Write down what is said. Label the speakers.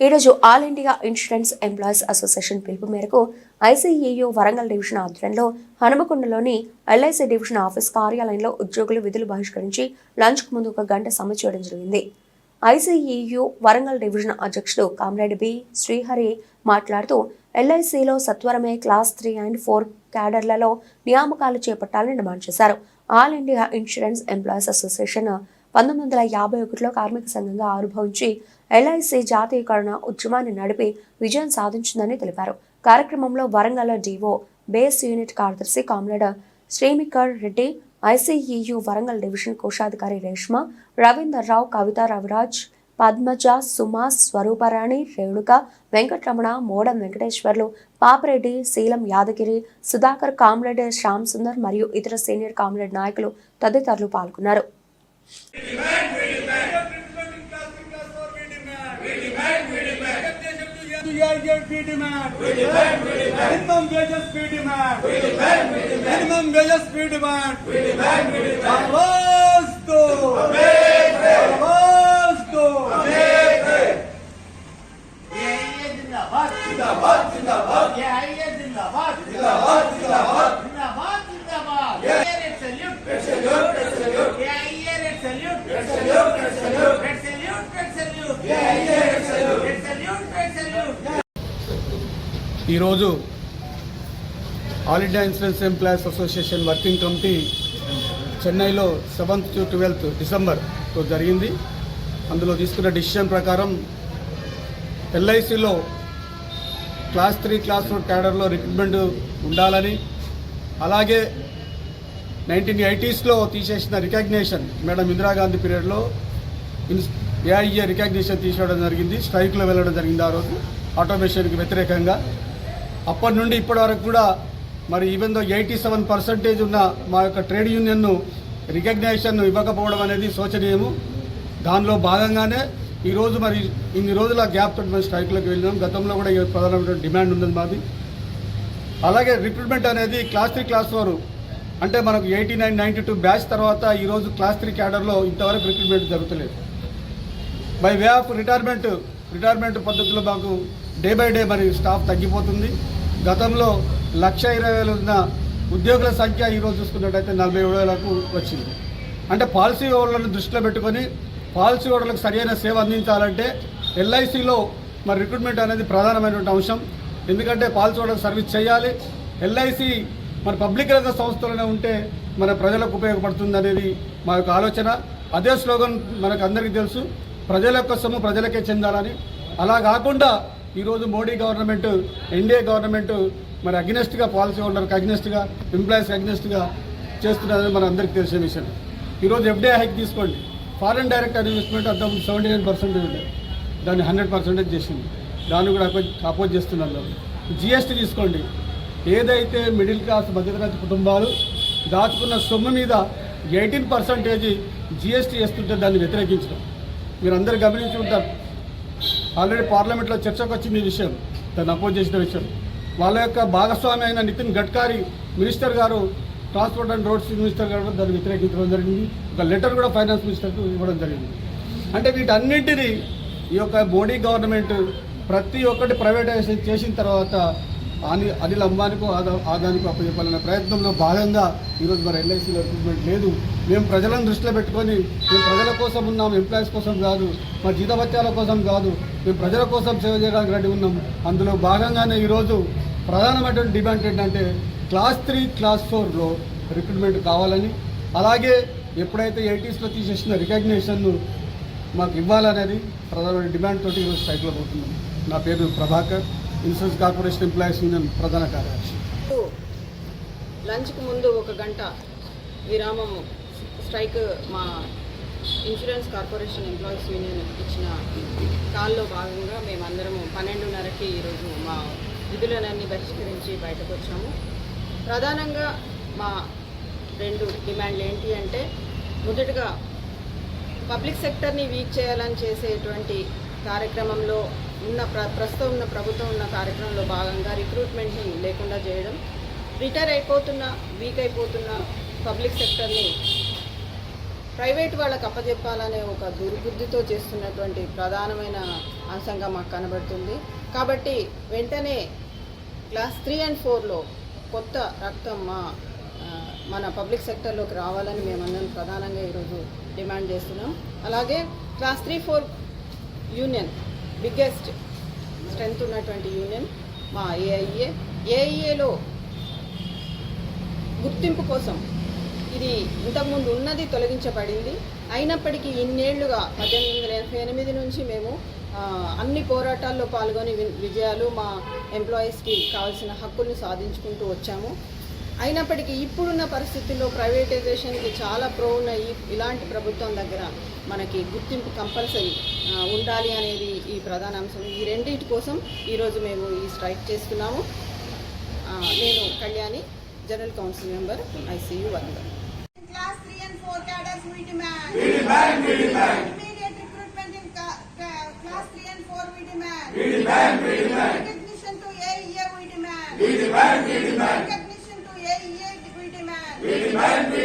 Speaker 1: ఈరోజు all India insurance employees association పిలుపు మేరకు ఐసీఈయు వరంగల్ డివిజన్ ఆధ్వర్యంలో హనుమకొండలోని ఎల్ఐసి డివిజన్ ఆఫీస్ కార్యాలయంలో ఉద్యోగులు విధులు బహిష్కరించి లంచ్కు ముందు ఒక గంట సమ్మె చేయడం జరిగింది. ఐసీఈయు వరంగల్ డివిజన్ అధ్యక్షుడు కామ్రేడ్ బి. శ్రీహరి మాట్లాడుతూ ఎల్ఐసిలో సత్వరమే క్లాస్ త్రీ అండ్ ఫోర్ క్యాడర్లలో నియామకాలు చేపట్టాలని డిమాండ్ చేశారు. All India insurance employees association పంతొమ్మిది వందల యాభై ఒకటిలో కార్మిక సంఘంగా ఆవిర్భవించి ఎల్ఐసి జాతీయకరణ ఉద్యమాన్ని నడిపి విజయం సాధించిందని తెలిపారు. కార్యక్రమంలో వరంగల్ డివో బేస్ యూనిట్ కార్యదర్శి comrade Srimikar Reddy ICEU Warangal division కోశాధికారి రేష్మ రవీందర్ రావు కవిత రవిరాజ్ పద్మజ సుమా స్వరూపరాణి రేణుక వెంకటరమణ మోడం వెంకటేశ్వర్లు పాపిరెడ్డి శీలం యాదగిరి సుధాకర్ కామ్రేడ్ శ్యామ్ సుందర్ మరియు ఇతర సీనియర్ కామ్రేడ్ నాయకులు తదితరులు పాల్గొన్నారు.
Speaker 2: Minimum wages we demand. Minimum wages we demand.
Speaker 3: We demand. speed, demand.
Speaker 2: ఈరోజు all India insurance employees association working committee చెన్నైలో seventh to twelfth డిసెంబర్తో జరిగింది. అందులో తీసుకున్న డిసిషన్ ప్రకారం ఎల్ఐసిలో క్లాస్ త్రీ క్లాస్ ఫోర్ క్యాడర్లో రిక్రూట్మెంట్ ఉండాలని అలాగే నైన్టీన్ ఎయిటీస్లో తీసేసిన రికగ్నేషన్ మేడం ఇందిరాగాంధీ పీరియడ్లో ఇన్స్ ఏఐఏ రికగ్నేషన్ తీసేయడం జరిగింది. స్ట్రైక్లో వెళ్ళడం జరిగింది ఆ రోజు. ఆటోమేషన్కి వ్యతిరేకంగా అప్పటి నుండి ఇప్పటి వరకు కూడా మరి even though eighty seven percentage ఉన్న మా యొక్క ట్రేడ్ యూనియన్ను రికగ్నేషన్ ఇవ్వకపోవడం అనేది శోచనీయము. దానిలో భాగంగానే ఈరోజు మరి ఇన్ని రోజుల గ్యాప్ తోటి మేము స్ట్రైక్లోకి వెళ్ళినాం. గతంలో కూడా ఈ ప్రధానమైన డిమాండ్ ఉంది మాది. అలాగే రిక్రూట్మెంట్ అనేది క్లాస్ త్రీ క్లాస్ ఫోర్ అంటే మనకు eighty nine ninety two batch తర్వాత ఈరోజు క్లాస్ త్రీ క్యాడర్లో ఇంతవరకు recruitment జరుగుతలేదు. By way of retirement retirement పద్ధతిలో మాకు డే బై డే మరి స్టాఫ్ తగ్గిపోతుంది. గతంలో లక్ష ఇరవై వేలు ఉన్న ఉద్యోగుల సంఖ్య ఈరోజు చూసుకున్నట్టయితే నలభై ఏడు వేలకు వచ్చింది. అంటే పాలసీ హోల్డర్లను దృష్టిలో పెట్టుకొని పాలసీ హోల్డర్లకు సరైన సేవ అందించాలంటే ఎల్ఐసిలో మరి రిక్రూట్మెంట్ అనేది ప్రధానమైనటువంటి అంశం. ఎందుకంటే పాలసీ హోల్డర్ సర్వీస్ చేయాలి. ఎల్ఐసి మన పబ్లిక్ రంగ సంస్థలోనే ఉంటే మన ప్రజలకు ఉపయోగపడుతుంది అనేది మా యొక్క ఆలోచన. అదే స్లోగన్ మనకు అందరికీ తెలుసు. ప్రజల యొక్క సొమ్ము ప్రజలకే చెందాలని. అలా కాకుండా ఈరోజు మోడీ గవర్నమెంట్ ఎన్డీఏ గవర్నమెంట్ మరి అగ్నెస్ట్గా పాలసీ హోల్డర్కి అగ్నెస్ట్గా ఎంప్లాయీస్కి అగ్నెస్ట్గా చేస్తున్నారని మన అందరికీ తెలిసిన విషయం. ఈరోజు ఎఫ్డీఐ హైక్ తీసుకోండి. ఫారెన్ డైరెక్ట్ ఇన్వెస్ట్మెంట్ అంత సెవెంటీ నైన్ పర్సెంటేజ్ ఉంది. దాన్ని హండ్రెడ్ పర్సెంటేజ్ చేసింది. దాన్ని కూడా అపోజ్ అపోజ్ చేస్తున్నారు జిఎస్టీ తీసుకోండి. ఏదైతే మిడిల్ క్లాస్ మధ్యతరగతి కుటుంబాలు దాచుకున్న సొమ్ము మీద ఎయిటీన్ పర్సెంటేజ్ జిఎస్టీ వేస్తుంటే దాన్ని వ్యతిరేకించడం. మీరు అందరు గమనించి ఉంటారు. ఆల్రెడీ పార్లమెంట్లో చర్చకు వచ్చింది ఈ విషయం దాన్ని అపోజ్ చేసిన విషయం. వాళ్ళ యొక్క భాగస్వామి అయిన నితిన్ గడ్కరీ మినిస్టర్ గారు ట్రాన్స్పోర్ట్ అండ్ రోడ్స్ మినిస్టర్ గారు దాన్ని వ్యతిరేకించడం జరిగింది. ఒక లెటర్ కూడా ఫైనాన్స్ మినిస్టర్కు ఇవ్వడం జరిగింది. అంటే వీటన్నింటినీ ఈ యొక్క మోడీ గవర్నమెంట్ ప్రతి ఒక్కటి ప్రైవేటైజేషన్ చేసిన తర్వాత అని అనిల్ అంబానీకు ఆదా ఆదానికి అప్పచెప్పాలనే ప్రయత్నంలో భాగంగా ఈరోజు మరి ఎల్ఐసీలో రిక్రూట్మెంట్ లేదు. మేము ప్రజలను దృష్టిలో పెట్టుకొని మేము ప్రజల కోసం ఉన్నాం ఎంప్లాయీస్ కోసం కాదు మా జీతభత్యాల కోసం కాదు మేము ప్రజల కోసం సేవ చేయడానికి రెడీ ఉన్నాం. అందులో భాగంగానే ఈరోజు ప్రధానమైనటువంటి డిమాండ్ ఏంటంటే క్లాస్ త్రీ క్లాస్ ఫోర్లో రిక్రూట్మెంట్ కావాలని అలాగే ఎప్పుడైతే ఎయిటీస్లో తీసేసిన రికగ్నేషన్ను మాకు ఇవ్వాలనేది ప్రధానమైన డిమాండ్ తోటి ఈరోజు స్ట్రైక్లో పోతున్నాం నా పేరు Prabhakar. Insurance corporation employees union ప్రధాన కార్యదర్శి.
Speaker 4: లంచ్కు ముందు ఒక గంట విరామం స్ట్రైక్ మా ఇన్సూరెన్స్ కార్పొరేషన్ ఎంప్లాయీస్ యూనియన్ ఇచ్చిన కాల్లో భాగంగా మేమందరము పన్నెండున్నరకి ఈరోజు మా విధులనన్నీ బహిష్కరించి బయటకు వచ్చాము ప్రధానంగా మా రెండు డిమాండ్లు ఏంటి అంటే మొదటగా పబ్లిక్ సెక్టర్ని వీక్ చేయాలని చేసేటువంటి కార్యక్రమంలో ఉన్న ప్ర ప్రస్తుతం ఉన్న ప్రభుత్వం ఉన్న కార్యక్రమంలో భాగంగా రిక్రూట్మెంట్ని లేకుండా చేయడం రిటైర్ అయిపోతున్న వీక్ అయిపోతున్న పబ్లిక్ సెక్టర్ని ప్రైవేట్ వాళ్ళకి అప్పజెప్పాలనే ఒక దుర్బుద్ధితో చేస్తున్నటువంటి ప్రధానమైన అంశంగా మాకు కనబడుతుంది. కాబట్టి వెంటనే క్లాస్ త్రీ అండ్ ఫోర్లో కొత్త రక్తం మా మన పబ్లిక్ సెక్టర్లోకి రావాలని మేమందరం ప్రధానంగా ఈరోజు డిమాండ్ చేస్తున్నాం. అలాగే class three four union biggest strength ఉన్నటువంటి యూనియన్ మా ఏఐఏ ఏఐఏలో గుర్తింపు కోసం ఇది ఇంతకుముందు ఉన్నది తొలగించబడింది. అయినప్పటికీ ఇన్నేళ్ళుగా పద్దెనిమిది వందల ఎనభై ఎనిమిది నుంచి మేము అన్ని పోరాటాల్లో పాల్గొని వి- విజయాలు మా ఎంప్లాయీస్కి కావాల్సిన హక్కుల్ని సాధించుకుంటూ వచ్చాము. అయినప్పటికీ ఇప్పుడున్న పరిస్థితుల్లో ప్రైవేటైజేషన్కి చాలా ప్రో ఉన్న ఇలాంటి ప్రభుత్వం దగ్గర మనకి గుర్తింపు కంపల్సరీ ఉండాలి అనేది ఈ ప్రధాన అంశం. ఈ రెండింటి కోసం ఈరోజు మేము ఈ స్ట్రైక్ చేస్తున్నాము. నేను Kalyani general council member ICU
Speaker 5: work Recognition to AEA with demand. Recognition to AEA demand.